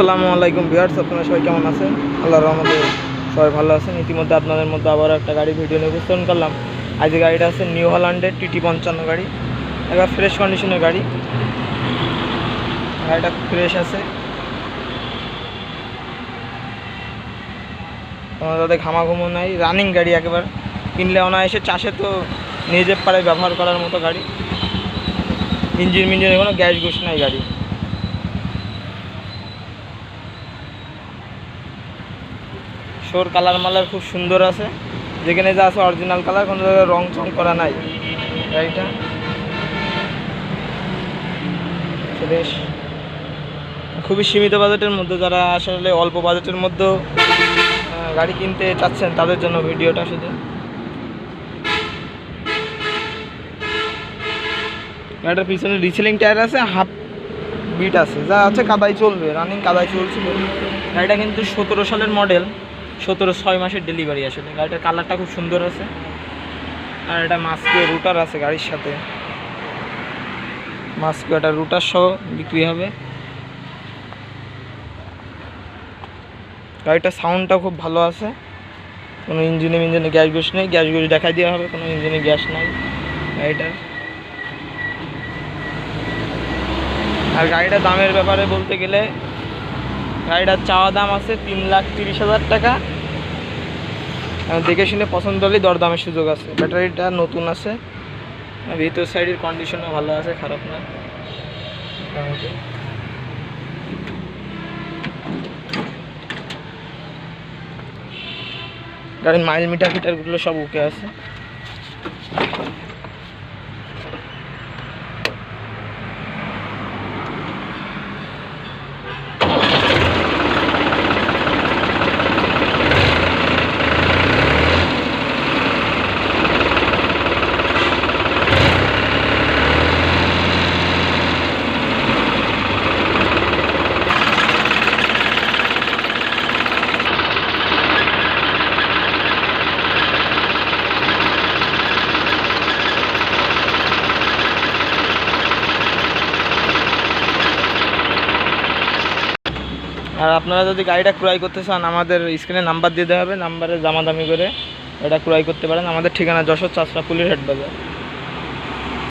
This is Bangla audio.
আসসালামু আলাইকুম বিহার্স আপনারা সবাই কেমন আছেন? আল্লাহর রহমতে সবাই ভালো আছেন। ইতিমধ্যে আপনাদের মধ্যে আবার একটা গাড়ি ভিডিও নিয়ে উপস্থাপন করলাম। আজকে গাড়িটা আছে নিউ হল্যান্ডের টিটি পঞ্চান্ন গাড়ি। একবার ফ্রেশ কন্ডিশনের গাড়ি। গাড়িটা ফ্রেশ আছে। কোনো তাদের ঘামাঘুমো নাই। রানিং গাড়ি একেবারে। কিনলে অনায়াসে চাষে তো নিজের পাড়ায় ব্যবহার করার মতো গাড়ি। ইঞ্জিন মিঞ্জিনে কোনো গ্যাস ঘুষ নাই গাড়ি। শোর কালার মালার খুব সুন্দর আছে। যেখানে যা আছে অরিজিনাল কালার, কোনো জায়গায় রং চং করা নাই। গাড়িটা। বেশ। খুবই সীমিত বাজেটের মধ্যে যারা আসলে অল্প বাজেটের মধ্যেও গাড়ি কিনতে চাচ্ছেন, তাদের জন্য ভিডিওটা শুধু। গাড়িটার পিছনে রিসেলিং টায়ার আছে হাফ বিট আছে। যা আছে কাদায় চলবে রানিং কাদায় চলছিল গাড়িটা কিন্তু সতেরো সালের মডেল সতেরো, ছয় মাসের ডেলিভারি আসলে। গাড়িটার কালারটা খুব সুন্দর আছে। আর এটা মাস্কে রুটার আছে গাড়ির সাথে। মাস্কে একটা রুটার সহ বিক্রি হবে। গাড়িটার সাউন্ডটা খুব ভালো আছে। কোনো ইঞ্জিনে মিঞ্জিনে গ্যাস গ্যাস নেই। গ্যাস গ্যাস দেখাই দেওয়া হবে, কোনো ইঞ্জিনে গ্যাস নাই গাড়িটার। আর গাড়িটার দামের ব্যাপারে বলতে গেলে গাড়িটার চাওয়া দাম আছে তিন লাখ তিরিশ হাজার টাকা। দেখে শুনে পছন্দ হলেই দরদামের সুযোগ আছে। ব্যাটারিটা নতুন আছে। ভিতর সাইডের কন্ডিশনও ভালো আছে, খারাপ না। গাড়ির মাইল মিটার ফিটারগুলো সব ওকে আছে। আর আপনারা যদি গাড়িটা ক্রয় করতে চান, আমাদের স্ক্রিনে নাম্বার দিয়ে দেওয়া হবে, নাম্বারে দামাদামি করে এটা ক্রয় করতে পারেন। আমাদের ঠিকানা যশোর চাষরা পুলির হেড বাজার।